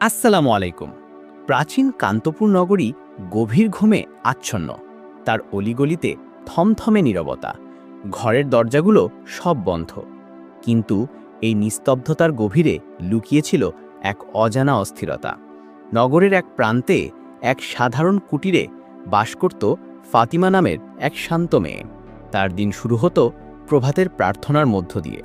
আসসালামু আলাইকুম। প্রাচীন কান্তপুর নগরী গভীর ঘুমে আচ্ছন্ন। তার অলিগলিতে থমথমে নীরবতা। ঘরের দরজাগুলো সব বন্ধ। কিন্তু এই নিস্তব্ধতার গভীরে লুকিয়েছিল এক অজানা অস্থিরতা। নগরের এক প্রান্তে এক সাধারণ কুটিরে বাস করত ফাতিমা নামের এক শান্ত মেয়ে। তার দিন শুরু হতো প্রভাতের প্রার্থনার মধ্য দিয়ে।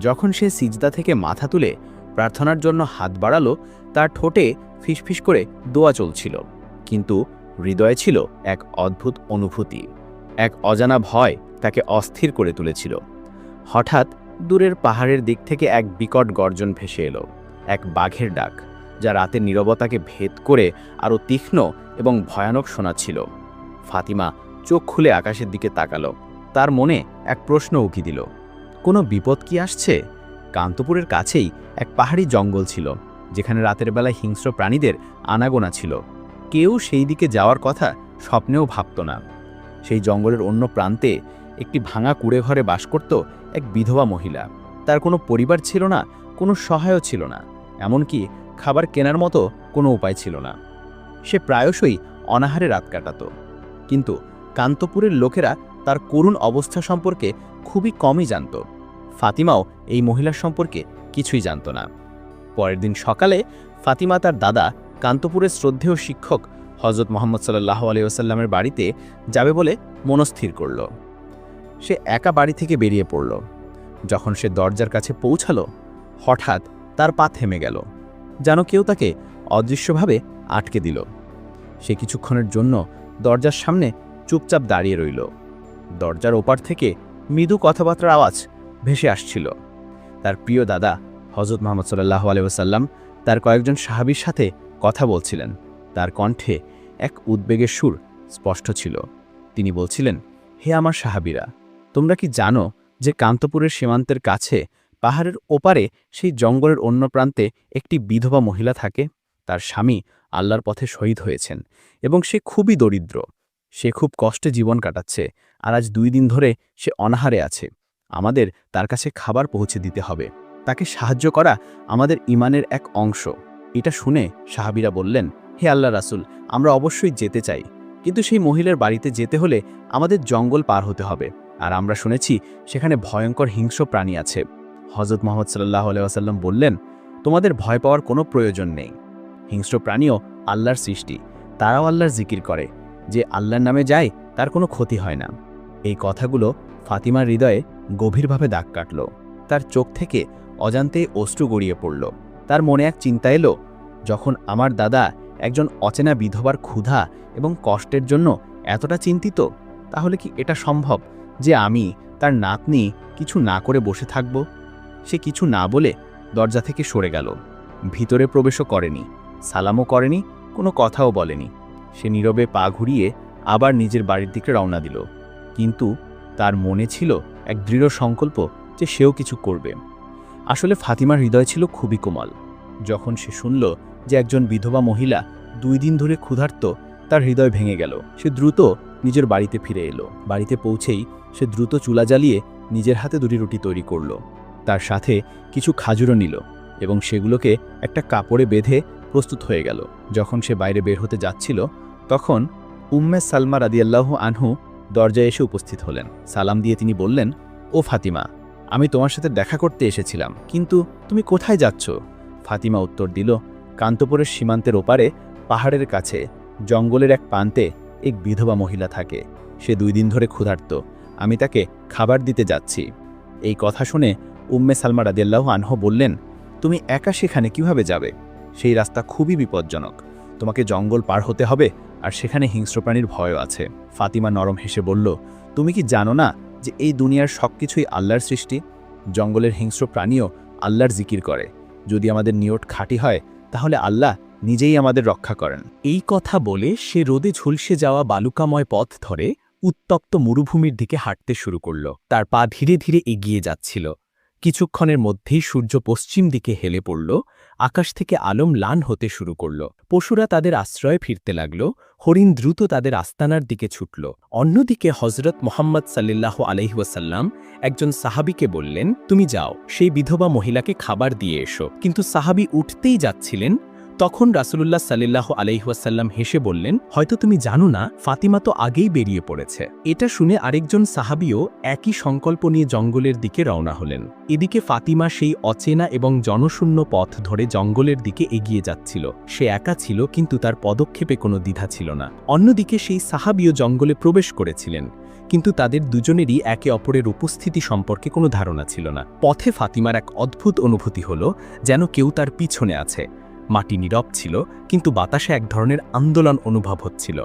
যখন সে সিজদা থেকে মাথা তুলে প্রার্থনার জন্য হাত বাড়ালো, তার ঠোঁটে ফিসফিস করে দোয়া চলছিল। কিন্তু হৃদয়ে ছিল এক অদ্ভুত অনুভূতি, এক অজানা ভয় তাকে অস্থির করে তুলেছিল। হঠাৎ দূরের পাহাড়ের দিক থেকে এক বিকট গর্জন ভেসে এলো, এক বাঘের ডাক, যা রাতের নীরবতাকে ভেদ করে আরও তীক্ষ্ণ এবং ভয়ানক শোনাচ্ছিল। ফাতিমা চোখ খুলে আকাশের দিকে তাকালো, তার মনে এক প্রশ্ন উকি দিল, কোনো বিপদ কি আসছে? কান্তপুরের কাছেই এক পাহাড়ি জঙ্গল ছিল, যেখানে রাতের বেলায় হিংস্র প্রাণীদের আনাগোনা ছিল। কেউ সেই দিকে যাওয়ার কথা স্বপ্নেও ভাবত না। সেই জঙ্গলের অন্য প্রান্তে একটি ভাঙা কুড়ে ঘরে বাস করত এক বিধবা মহিলা। তার কোনো পরিবার ছিল না, কোনো সহায়ও ছিল না, এমনকি খাবার কেনার মতো কোনো উপায় ছিল না। সে প্রায়শই অনাহারে রাত কাটাত। কিন্তু কান্তপুরের লোকেরা তার করুণ অবস্থা সম্পর্কে খুবই কমই জানত। ফাতিমাও এই মহিলার সম্পর্কে কিছুই জানত না। পরের দিন সকালে ফাতিমা তার দাদা কান্তপুরের শ্রদ্ধেয় শিক্ষক হজরত মোহাম্মদ সাল্লাহ আলিয়াল্লামের বাড়িতে যাবে বলে মনস্থির করল। সে একা বাড়ি থেকে বেরিয়ে পড়ল। যখন সে দরজার কাছে পৌঁছালো, হঠাৎ তার পা থেমে গেল। যেন কেউ তাকে অদৃশ্যভাবে আটকে দিল। সে কিছুক্ষণের জন্য দরজার সামনে চুপচাপ দাঁড়িয়ে রইল। দরজার ওপার থেকে মৃদু কথাবার্তার আওয়াজ ভেসে আসছিল। তার প্রিয় দাদা হজরত মোহাম্মদ সাল্লাহ আলহাম তার কয়েকজন সাহাবির সাথে কথা বলছিলেন। তার কণ্ঠে এক উদ্বেগের সুর স্পষ্ট ছিল। তিনি বলছিলেন, হে আমার সাহাবিরা, তোমরা কি জানো যে কান্তপুরের সীমান্তের কাছে পাহাড়ের ওপারে সেই জঙ্গলের অন্য প্রান্তে একটি বিধবা মহিলা থাকে? তার স্বামী আল্লাহর পথে শহীদ হয়েছেন এবং সে খুবই দরিদ্র। সে খুব কষ্টে জীবন কাটাচ্ছে আর আজ দুই দিন ধরে সে অনাহারে আছে। আমাদের তার কাছে খাবার পৌঁছে দিতে হবে। তাকে সাহায্য করা আমাদের ইমানের এক অংশ। এটা শুনে সাহাবিরা বললেন, হে আল্লাহ রাসুল, আমরা অবশ্যই যেতে চাই। কিন্তু সেই মহিলার বাড়িতে যেতে হলে আমাদের জঙ্গল পার হতে হবে। আর আমরা শুনেছি সেখানে ভয়ঙ্কর হিংস্র প্রাণী আছে। হজরত মোহাম্মদ সাল্লাহ আলাইসাল্লাম বললেন, তোমাদের ভয় পাওয়ার কোনো প্রয়োজন নেই। হিংস্র প্রাণীও আল্লাহর সৃষ্টি। তারাও আল্লাহর জিকির করে। যে আল্লাহর নামে যায়, তার কোনো ক্ষতি হয় না। এই কথাগুলো ফাতিমার হৃদয়ে গভীরভাবে দাগ কাটল। তার চোখ থেকে অজান্তে অশ্রু গড়িয়ে পড়ল। তার মনে এক চিন্তা এলো, যখন আমার দাদা একজন অচেনা বিধবার ক্ষুধা এবং কষ্টের জন্য এতটা চিন্তিত, তাহলে কি এটা সম্ভব যে আমি তার নাতনি কিছু না করে বসে থাকব? সে কিছু না বলে দরজা থেকে সরে গেল। ভিতরে প্রবেশও করেনি, সালামও করেনি, কোনো কথাও বলেনি। সে নীরবে পা ঘুরিয়ে আবার নিজের বাড়ির দিকে রওনা দিল। কিন্তু তার মনে ছিল এক দৃঢ় সংকল্প যে সেও কিছু করবে। আসলে ফাতিমার হৃদয় ছিল খুবই কোমল। যখন সে শুনল যে একজন বিধবা মহিলা দুই দিন ধরে ক্ষুধার্ত, তার হৃদয় ভেঙে গেল। সে দ্রুত নিজের বাড়িতে ফিরে এলো। বাড়িতে পৌঁছেই সে দ্রুত চুলা জ্বালিয়ে নিজের হাতে দুটি রুটি তৈরি করল। তার সাথে কিছু খাজুরও নিল এবং সেগুলোকে একটা কাপড়ে বেঁধে প্রস্তুত হয়ে গেল। যখন সে বাইরে বের হতে যাচ্ছিল, তখন উম্মে সালমা রাদিয়াল্লাহ আনহু দরজায় এসে উপস্থিত হলেন। সালাম দিয়ে তিনি বললেন, ও ফাতিমা, আমি তোমার সাথে দেখা করতে এসেছিলাম, কিন্তু তুমি কোথায় যাচ্ছ? ফাতিমা উত্তর দিল, কান্তপুরের সীমান্তের ওপারে, পাহাড়ের কাছে, জঙ্গলের এক প্রান্তে এক বিধবা মহিলা থাকে। সে দুই দিন ধরে ক্ষুধার্ত, আমি তাকে খাবার দিতে যাচ্ছি। এই কথা শুনে উম্মে সালমা রাদিয়াল্লাহ আনহ বললেন, তুমি একা সেখানে কীভাবে যাবে? সেই রাস্তা খুবই বিপজ্জনক। তোমাকে জঙ্গল পার হতে হবে আর সেখানে হিংস্র প্রাণীর ভয়ও আছে। ফাতিমা নরম হেসে বলল, তুমি কি জানো না যে এই দুনিয়ার সব কিছুই আল্লাহর সৃষ্টি? জঙ্গলের হিংস্র প্রাণীও আল্লাহর জিকির করে। যদি আমাদের নিয়ট খাঁটি হয়, তাহলে আল্লাহ নিজেই আমাদের রক্ষা করেন। এই কথা বলে সে রোদে ঝুলসে যাওয়া বালুকাময় পথ ধরে উত্তপ্ত মরুভূমির দিকে হাঁটতে শুরু করল। তার পা ধীরে ধীরে এগিয়ে যাচ্ছিল। কিছুক্ষণের মধ্যেই সূর্য পশ্চিম দিকে হেলে পড়ল। আকাশ থেকে আলম লান হতে শুরু করল। পশুরা তাদের আশ্রয়ে ফিরতে লাগল। হরিণ দ্রুত তাদের আস্তানার দিকে ছুটল। অন্যদিকে হজরত মোহাম্মদ সাল্লাহ আলহিউসাল্লাম একজন সাহাবিকে বললেন, তুমি যাও, সেই বিধবা মহিলাকে খাবার দিয়ে এসো। কিন্তু সাহাবি উঠতেই যাচ্ছিলেন তখন রাসুলুল্লাহ সাল্লাহ আলহিহাসাল্লাম হেসে বললেন, হয়তো তুমি জানো না, ফাতিমা তো আগেই বেরিয়ে পড়েছে। এটা শুনে আরেকজন সাহাবিও একই সংকল্প নিয়ে জঙ্গলের দিকে রওনা হলেন। এদিকে ফাতিমা সেই অচেনা এবং জনশূন্য পথ ধরে জঙ্গলের দিকে এগিয়ে যাচ্ছিল। সে একা ছিল, কিন্তু তার পদক্ষেপে কোনো দ্বিধা ছিল না। অন্যদিকে সেই সাহাবিও জঙ্গলে প্রবেশ করেছিলেন, কিন্তু তাদের দুজনেরই একে অপরের উপস্থিতি সম্পর্কে কোনো ধারণা ছিল না। পথে ফাতিমার এক অদ্ভুত অনুভূতি হল, যেন কেউ তার পিছনে আছে। মাটি নীরব ছিল, কিন্তু বাতাসে এক ধরনের আন্দোলন অনুভব হচ্ছিল।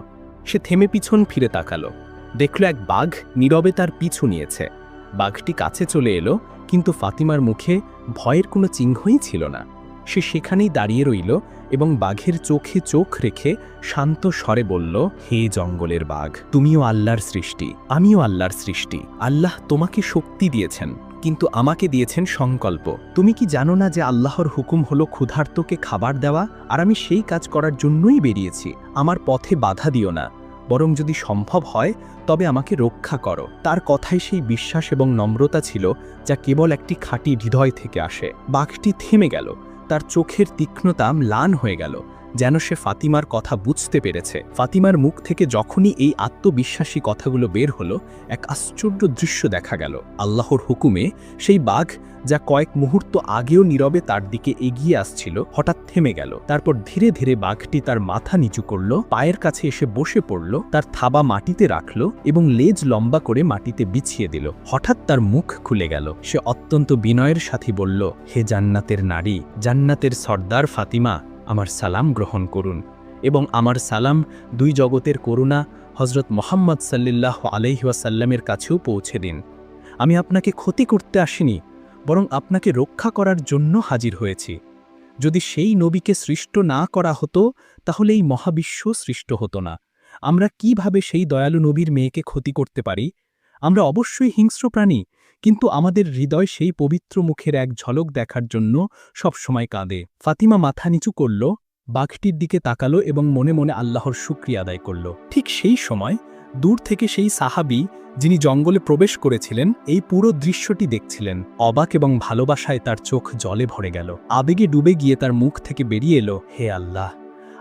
সে থেমে পিছন ফিরে তাকালো। দেখল এক বাঘ নীরবে তার পিছু নিয়েছে। বাঘটি কাছে চলে এলো, কিন্তু ফাতিমার মুখে ভয়ের কোনো চিহ্নই ছিল না। সে সেখানেই দাঁড়িয়ে রইল এবং বাঘের চোখে চোখ রেখে শান্ত স্বরে বলল, হে জঙ্গলের বাঘ, তুমিও আল্লাহর সৃষ্টি, আমিও আল্লাহর সৃষ্টি। আল্লাহ তোমাকে শক্তি দিয়েছেন। কিন্তু আমাকে দিয়েছেন সংকল্প। তুমি কি জানো না যে আল্লাহর হুকুম হলো ক্ষুধার্তকে খাবার দেওয়া? আর আমি সেই কাজ করার জন্যই বেরিয়েছি। আমার পথে বাধা দিও না। বরং যদি সম্ভব হয়, তবে আমাকে রক্ষা করো। তার কথায় সেই বিশ্বাস এবং নম্রতা ছিল, যা কেবল একটি খাঁটি হৃদয় থেকে আসে। বাঘটি থেমে গেল। তার চোখের তীক্ষ্ণতা ম্লান হয়ে গেল। যেন সে ফাতিমার কথা বুঝতে পেরেছে। ফাতিমার মুখ থেকে যখনই এই আত্মবিশ্বাসী কথাগুলো বের হলো, এক আশ্চর্য দৃশ্য দেখা গেল। আল্লাহর হুকুমে সেই বাঘ যা কয়েক মুহূর্ত আগেও নীরবে তার দিকে এগিয়ে আসছিল, হঠাৎ থেমে গেল। তারপর ধীরে ধীরে বাঘটি তার মাথা নিচু করল, পায়ের কাছে এসে বসে পড়ল, তার থাবা মাটিতে রাখল এবং লেজ লম্বা করে মাটিতে বিছিয়ে দিল। হঠাৎ তার মুখ খুলে গেল। সে অত্যন্ত বিনয়ের সাথে বলল, হে জান্নাতের নারী, জান্নাতের সর্দার ফাতিমা আমার সালাম গ্রহণ করুন এবং আমার সালাম দুই জগতের করুণা হজরত মোহাম্মদ সাল্লিল্লাহ আলহিহাসাল্লামের কাছেও পৌঁছে দিন। আমি আপনাকে ক্ষতি করতে আসিনি, বরং আপনাকে রক্ষা করার জন্য হাজির হয়েছি। যদি সেই নবীকে সৃষ্ট না করা হতো, তাহলে এই মহাবিশ্ব সৃষ্ট হতো না। আমরা কীভাবে সেই দয়ালু নবীর মেয়েকে ক্ষতি করতে পারি? আমরা অবশ্যই হিংস্র প্রাণী কিন্তু আমাদের হৃদয় সেই পবিত্র মুখের এক ঝলক দেখার জন্য সবসময় কাঁদে। ফাতিমা মাথা নিচু করল, বাঘটির দিকে তাকালো এবং মনে মনে আল্লাহর শুক্রিয়া আদায় করল। ঠিক সেই সময় দূর থেকে সেই সাহাবি, যিনি জঙ্গলে প্রবেশ করেছিলেন, এই পুরো দৃশ্যটি দেখছিলেন। অবাক এবং ভালোবাসায় তার চোখ জলে ভরে গেল। আবেগে ডুবে গিয়ে তার মুখ থেকে বেরিয়ে এলো, হে আল্লাহ,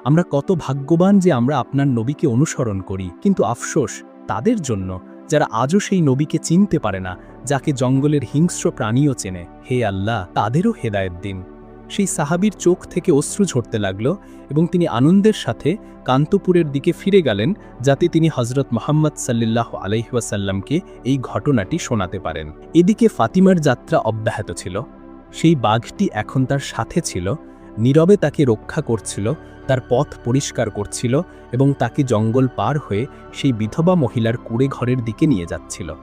আমরা কত ভাগ্যবান যে আমরা আপনার নবীকে অনুসরণ করি। কিন্তু আফসোস, তাদের জন্য যারা আজও সেই নবীকে চিনতে পারে না, যাকে জঙ্গলের হিংস্র প্রাণীও চেনে, হে আল্লাহ, তাদেরও হেদায়েত দিন। সেই সাহাবির চোখ থেকে অশ্রু ঝরতে লাগল এবং তিনি আনন্দের সাথে কান্তপুরের দিকে ফিরে গেলেন, যাতে তিনি হজরত মোহাম্মদ সাল্লাহ আলহিহাসাল্লামকে এই ঘটনাটি শোনাতে পারেন। এদিকে ফাতিমার যাত্রা অব্যাহত ছিল। সেই বাঘটি এখন তার সাথে ছিল। নীরবে তাকে রক্ষা করছিল, তার পথ পরিষ্কার করছিল এবং তাকে জঙ্গল পার হয়ে সেই বিধবা মহিলার কুড়ে ঘরের দিকে নিয়ে যাচ্ছিল।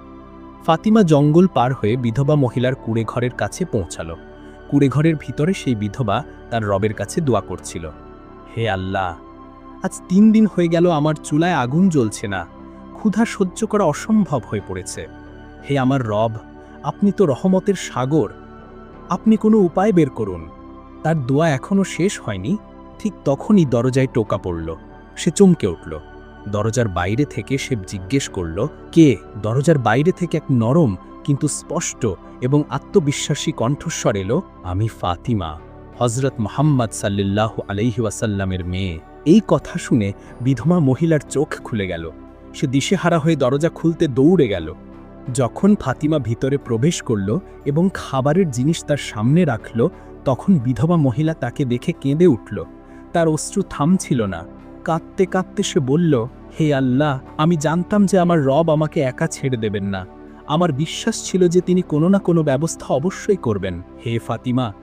ফাতিমা জঙ্গল পার হয়ে বিধবা মহিলার কুড়ে ঘরের কাছে পৌঁছালো। কুড়ে ঘরের ভিতরে সেই বিধবা তার রবের কাছে দোয়া করছিল। হে আল্লাহ, আজ তিন দিন হয়ে গেল আমার চুলায় আগুন জ্বলছে না। ক্ষুধা সহ্য করা অসম্ভব হয়ে পড়েছে। হে আমার রব, আপনি তো রহমতের সাগর। আপনি কোনো উপায় বের করুন। তার দোয়া এখনও শেষ হয়নি, ঠিক তখনই দরজায় টোকা পড়ল। সে চমকে উঠল। দরজার বাইরে থেকে সে জিজ্ঞেস করল, কে? দরজার বাইরে থেকে এক নরম, কিন্তু স্পষ্ট এবং আত্মবিশ্বাসী কণ্ঠস্বর এলো, আমি ফাতিমা হজরত মোহাম্মদ সাল্লাহ আলহি ওয়াসাল্লামের মেয়ে। এই কথা শুনে বিধমা মহিলার চোখ খুলে গেল। সে দিশেহারা হয়ে দরজা খুলতে দৌড়ে গেল। যখন ফাতিমা ভিতরে প্রবেশ করল এবং খাবারের জিনিস তার সামনে রাখল তখন বিধবা মহিলা তাকে দেখে কেঁদে উঠল। তার অশ্রু থামছিল না। কাঁদতে কাঁদতে সে বলল, হে আল্লাহ, আমি জানতাম যে আমার রব আমাকে একা ছেড়ে দেবেন না। আমার বিশ্বাস ছিল যে তিনি কোনো না কোনো ব্যবস্থা অবশ্যই করবেন। হে ফাতিমা,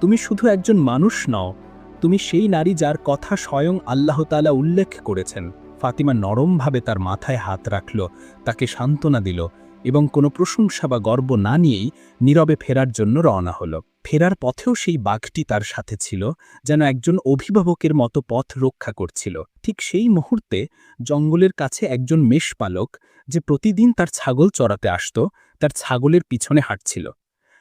তুমি শুধু একজন মানুষ নও। তুমি সেই নারী যার কথা স্বয়ং আল্লাহ তালা উল্লেখ করেছেন। ফাতিমা নরমভাবে তার মাথায় হাত রাখল, তাকে সান্ত্বনা দিল এবং কোনো প্রশংসা বা গর্ব না নিয়েই নীরবে ফেরার জন্য রওনা হলো। ফেরার পথেও সেই বাঘটি তার সাথে ছিল, যেন একজন অভিভাবকের মতো পথ রক্ষা করছিল। ঠিক সেই মুহূর্তে জঙ্গলের কাছে একজন মেষপালক যে প্রতিদিন তার ছাগল চড়াতে আসত, তার ছাগলের পিছনে হাঁটছিল।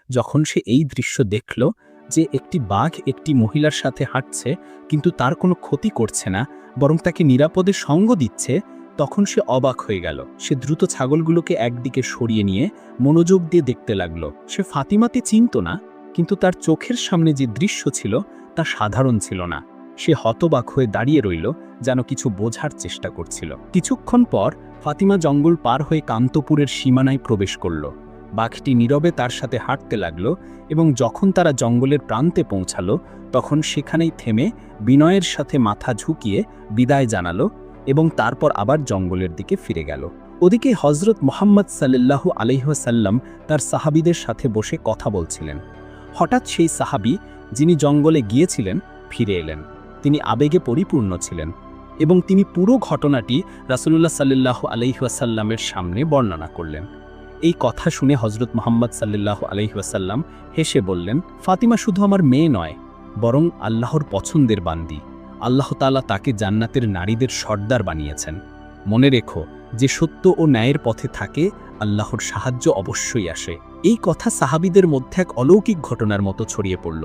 যখন সে এই দৃশ্য দেখল, যে একটি বাঘ একটি মহিলার সাথে হাঁটছে, কিন্তু তার কোনো ক্ষতি করছে না, বরং তাকে নিরাপদে সঙ্গ দিচ্ছে, তখন সে অবাক হয়ে গেল। সে দ্রুত ছাগলগুলোকে একদিকে সরিয়ে নিয়ে মনোযোগ দিয়ে দেখতে লাগল। সে ফাতিমাতে চিনত না কিন্তু তার চোখের সামনে যে দৃশ্য ছিল তা সাধারণ ছিল না। সে হতবাক হয়ে দাঁড়িয়ে রইল, যেন কিছু বোঝার চেষ্টা করছিল। কিছুক্ষণ পর ফাতিমা জঙ্গল পার হয়ে কান্তপুরের সীমানায় প্রবেশ করল। বাঘটি নীরবে তার সাথে হাঁটতে লাগল এবং যখন তারা জঙ্গলের প্রান্তে পৌঁছালো, তখন সেখানেই থেমে বিনয়ের সাথে মাথা ঝুঁকিয়ে বিদায় জানালো এবং তারপর আবার জঙ্গলের দিকে ফিরে গেল। ওদিকে হজরত মোহাম্মদ সাল্লাল্লাহু আলহিহাসাল্লাম তার সাহাবিদের সাথে বসে কথা বলছিলেন। হঠাৎ সেই সাহাবি, যিনি জঙ্গলে গিয়েছিলেন, ফিরে এলেন। তিনি আবেগে পরিপূর্ণ ছিলেন এবং তিনি পুরো ঘটনাটি রাসুলুল্লাহ সাল্লাহ আলহিহাসাল্লামের সামনে বর্ণনা করলেন। এই কথা শুনে হজরত মোহাম্মদ সাল্লাহ আলহিহাসাল্লাম হেসে বললেন, ফাতিমা শুধু আমার মেয়ে নয়, বরং আল্লাহর পছন্দের বান্দি। আল্লাহ তাআলা তাকে জান্নাতের নারীদের সর্দার বানিয়েছেন। মনে রেখো, যে সত্য ও ন্যায়ের পথে থাকে, আল্লাহর সাহায্য অবশ্যই আসে। এই কথা সাহাবিদের মধ্যে এক অলৌকিক ঘটনার মতো ছড়িয়ে পড়ল।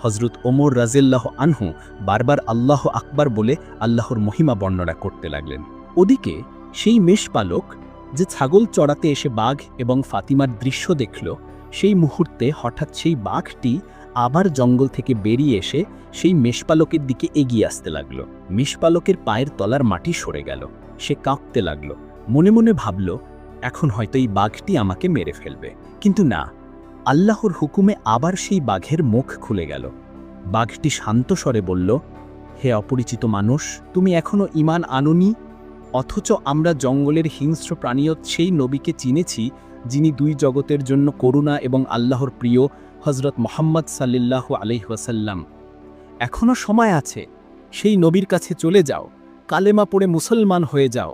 হজরত ওমর রাজেল্লাহ আনহু বারবার আল্লাহ আকবার বলে আল্লাহর মহিমা বর্ণনা করতে লাগলেন। ওদিকে সেই মেষপালক যে ছাগল চড়াতে এসে বাঘ এবং ফাতিমার দৃশ্য দেখল, সেই মুহূর্তে হঠাৎ সেই বাঘটি আবার জঙ্গল থেকে বেরিয়ে এসে সেই মেষপালকের দিকে এগিয়ে আসতে লাগল। মেষপালকের পায়ের তলার মাটি সরে গেল। সে কাঁপতে লাগল। মনে মনে ভাবল, এখন হয়তো এই বাঘটি আমাকে মেরে ফেলবে। কিন্তু না, আল্লাহর হুকুমে আবার সেই বাঘের মুখ খুলে গেল। বাঘটি শান্ত স্বরে বলল, হে অপরিচিত মানুষ, তুমি এখনও ইমান আনুনি? অথচ আমরা জঙ্গলের হিংস্র প্রাণীয়ত সেই নবীকে চিনেছি, যিনি দুই জগতের জন্য করুণা এবং আল্লাহর প্রিয় হজরত মোহাম্মদ সাল্লাহ আলহিহাসাল্লাম এখনও সময় আছে, সেই নবীর কাছে চলে যাও, কালেমা পড়ে মুসলমান হয়ে যাও।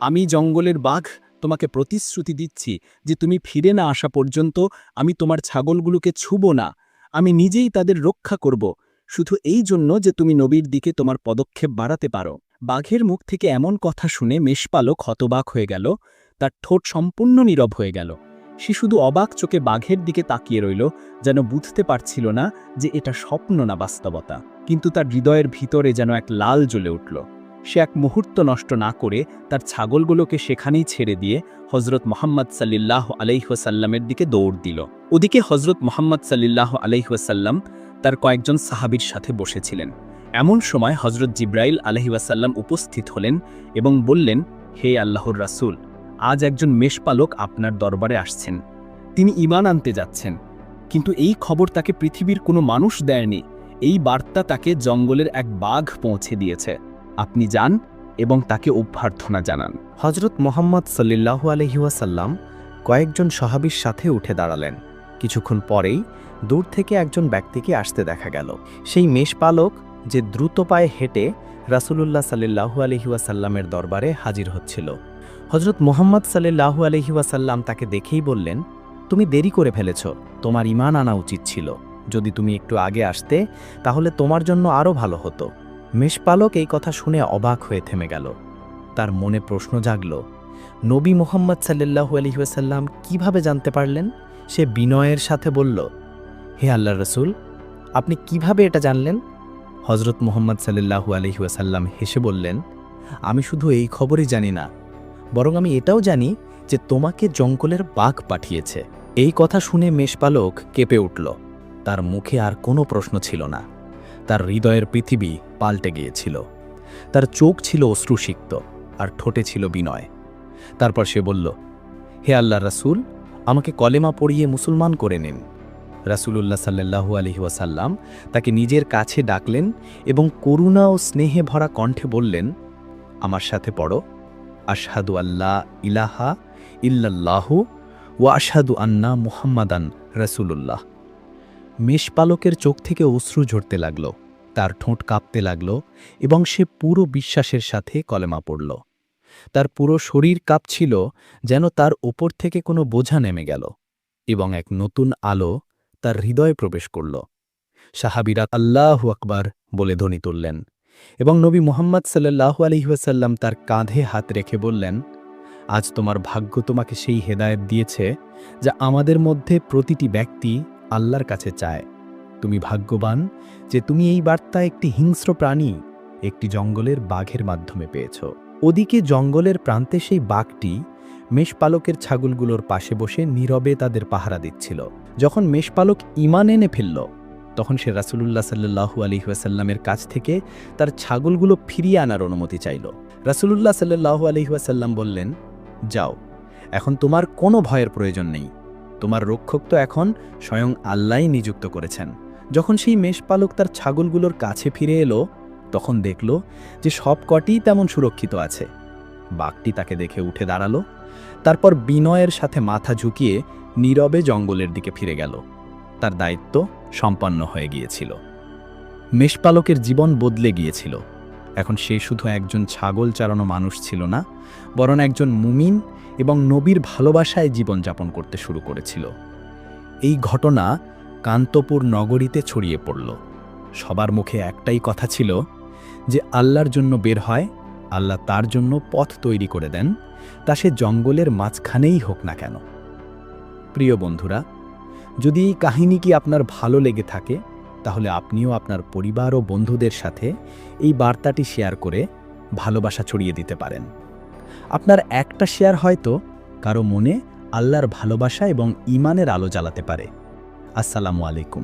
আমি জঙ্গলের বাঘ তোমাকে প্রতিশ্রুতি দিচ্ছি যে তুমি ফিরে না আসা পর্যন্ত আমি তোমার ছাগলগুলোকে ছুব না। আমি নিজেই তাদের রক্ষা করব। শুধু এই জন্য যে তুমি নবীর দিকে তোমার পদক্ষেপ বাড়াতে পারো। বাঘের মুখ থেকে এমন কথা শুনে মেষপালক হতবাক হয়ে গেল। তার ঠোঁট সম্পূর্ণ নীরব হয়ে গেল। সে শুধু অবাক চোখে বাঘের দিকে তাকিয়ে রইল, যেন বুঝতে পারছিল না যে এটা স্বপ্ন না বাস্তবতা। কিন্তু তার হৃদয়ের ভিতরে যেন এক লাল জ্বলে উঠল। সে এক মুহূর্ত নষ্ট না করে তার ছাগলগুলোকে সেখানেই ছেড়ে দিয়ে হজরত মোহাম্মদ সাল্লাহ আলাইহাসাল্লামের দিকে দৌড় দিল। ওদিকে হজরত মোহাম্মদ সাল্লাহ আলাইহাসাল্লাম তার কয়েকজন সাহাবির সাথে বসেছিলেন। এমন সময় হজরত জিব্রাইল আলহিবাসাল্লাম উপস্থিত হলেন এবং বললেন, হে আল্লাহর রাসূল, আজ একজন মেষপালক আপনার দরবারে আসছেন। তিনি ইমান আনতে যাচ্ছেন, কিন্তু এই খবর তাকে পৃথিবীর কোনো মানুষ দেয়নি। এই বার্তা তাকে জঙ্গলের এক বাঘ পৌঁছে দিয়েছে। আপনি যান এবং তাকে অভ্যর্থনা জানান। হজরত মোহাম্মদ সাল্লাহু আলহিউসাল্লাম কয়েকজন সাহাবির সাথে উঠে দাঁড়ালেন। কিছুক্ষণ পরেই দূর থেকে একজন ব্যক্তিকে আসতে দেখা গেল। সেই মেষপালক যে দ্রুত পায়ে হেঁটে রাসূলুল্লাহ সাল্লাহু আলহিউসাল্লামের দরবারে হাজির হচ্ছিল। হজরত মোহাম্মদ সাল্লাহু আলহিউসাল্লাম তাকে দেখেই বললেন, তুমি দেরি করে ফেলেছ, তোমার ইমান আনা উচিত ছিল। যদি তুমি একটু আগে আসতে, তাহলে তোমার জন্য আরও ভালো হতো। মেষপালক এই কথা শুনে অবাক হয়ে থেমে গেল। তার মনে প্রশ্ন জাগল, নবী মোহাম্মদ সাল্লাহু আলহিউসাল্লাম কীভাবে জানতে পারলেন? সে বিনয়ের সাথে বলল, হে আল্লাহ রসুল, আপনি কীভাবে এটা জানলেন? হজরত মোহাম্মদ সাল্লাহু আলহিউসাল্লাম হেসে বললেন, আমি শুধু এই খবরই জানি না, বরং আমি এটাও জানি যে তোমাকে জঙ্গলের বাঘ পাঠিয়েছে। এই কথা শুনে মেষপালক কেঁপে উঠল। তার মুখে আর কোনো প্রশ্ন ছিল না। তার হৃদয়ের পৃথিবী পাল্টে গিয়েছিল। তার চোখ ছিল অশ্রুসিক্ত আর ঠোঁটে ছিল বিনয়। তারপর সে বলল, হে আল্লাহ রাসূল, আমাকে কলেমা পড়িয়ে মুসলমান করে নিন। রাসূলুল্লাহ আলহি ওয়াসাল্লাম তাকে নিজের কাছে ডাকলেন এবং করুণা ও স্নেহে ভরা কণ্ঠে বললেন, আমার সাথে পড়ো। আশহাদু আল্লাহ ইলাহা ইল্লাল্লাহু ও আশহাদু আন্না মুহাম্মাদান রাসূলুল্লাহ। মেষপালকের চোখ থেকে অশ্রু ঝরতে লাগল, তার ঠোঁট কাঁপতে লাগল এবং সে পুরো বিশ্বাসের সাথে কলেমা পড়ল। তার পুরো শরীর কাঁপছিল যেন তার ওপর থেকে কোনো বোঝা নেমে গেল এবং এক নতুন আলো তার হৃদয়ে প্রবেশ করল। সাহাবিরা আল্লাহ আকবার বলে ধ্বনি তুললেন এবং নবী মোহাম্মদ সাল্লাহু আলহিহাসাল্লাম তার কাঁধে হাত রেখে বললেন, আজ তোমার ভাগ্য তোমাকে সেই হেদায়েত দিয়েছে যা আমাদের মধ্যে প্রতিটি ব্যক্তি আল্লাহর কাছে চায়। তুমি ভাগ্যবান যে তুমি এই বার্তা একটি হিংস্র প্রাণী, একটি জঙ্গলের বাঘের মাধ্যমে পেয়েছ। ওদিকে জঙ্গলের প্রান্তে সেই বাঘটি মেষপালকের ছাগলগুলোর পাশে বসে নীরবে তাদের পাহারা দিচ্ছিল। যখন মেষপালক ইমান এনে ফেলল, তখন সে রাসূলুল্লাহ সাল্লাল্লাহু আলাইহি ওয়াসাল্লামের কাছ থেকে তার ছাগলগুলো ফিরিয়ে আনার অনুমতি চাইল। রাসূলুল্লাহ সাল্লাল্লাহু আলাইহি ওয়াসাল্লাম বললেন, যাও, এখন তোমার কোনো ভয়ের প্রয়োজন নেই। তোমার রক্ষক তো এখন স্বয়ং আল্লাহই নিযুক্ত করেছেন। যখন সেই মেষপালক তার ছাগলগুলোর কাছে ফিরে এলো, তখন দেখল যে সব কটিই তেমন সুরক্ষিত আছে। বাঘটি তাকে দেখে উঠে দাঁড়াল, তারপর বিনয়ের সাথে মাথা ঝুঁকিয়ে নীরবে জঙ্গলের দিকে ফিরে গেল। তার দায়িত্ব সম্পন্ন হয়ে গিয়েছিল। মেষপালকের জীবন বদলে গিয়েছিল। এখন সে শুধু একজন ছাগল চালানো মানুষ ছিল না, বরং একজন মুমিন এবং নবীর ভালোবাসায় জীবনযাপন করতে শুরু করেছিল। এই ঘটনা কান্তপুর নগরীতে ছড়িয়ে পড়ল। সবার মুখে একটাই কথা ছিল যে আল্লাহর জন্য বের হয়, আল্লাহ তার জন্য পথ তৈরি করে দেন, তা সে জঙ্গলের মাঝখানেই হোক না কেন। প্রিয় বন্ধুরা, যদি এই কাহিনী কি আপনার ভালো লেগে থাকে, তাহলে আপনিও আপনার পরিবার ও বন্ধুদের সাথে এই বার্তাটি শেয়ার করে ভালোবাসা ছড়িয়ে দিতে পারেন। আপনার একটা শেয়ার হয়তো কারও মনে আল্লাহর ভালোবাসা এবং ইমানের আলো জ্বালাতে পারে। আসসালামু আলাইকুম।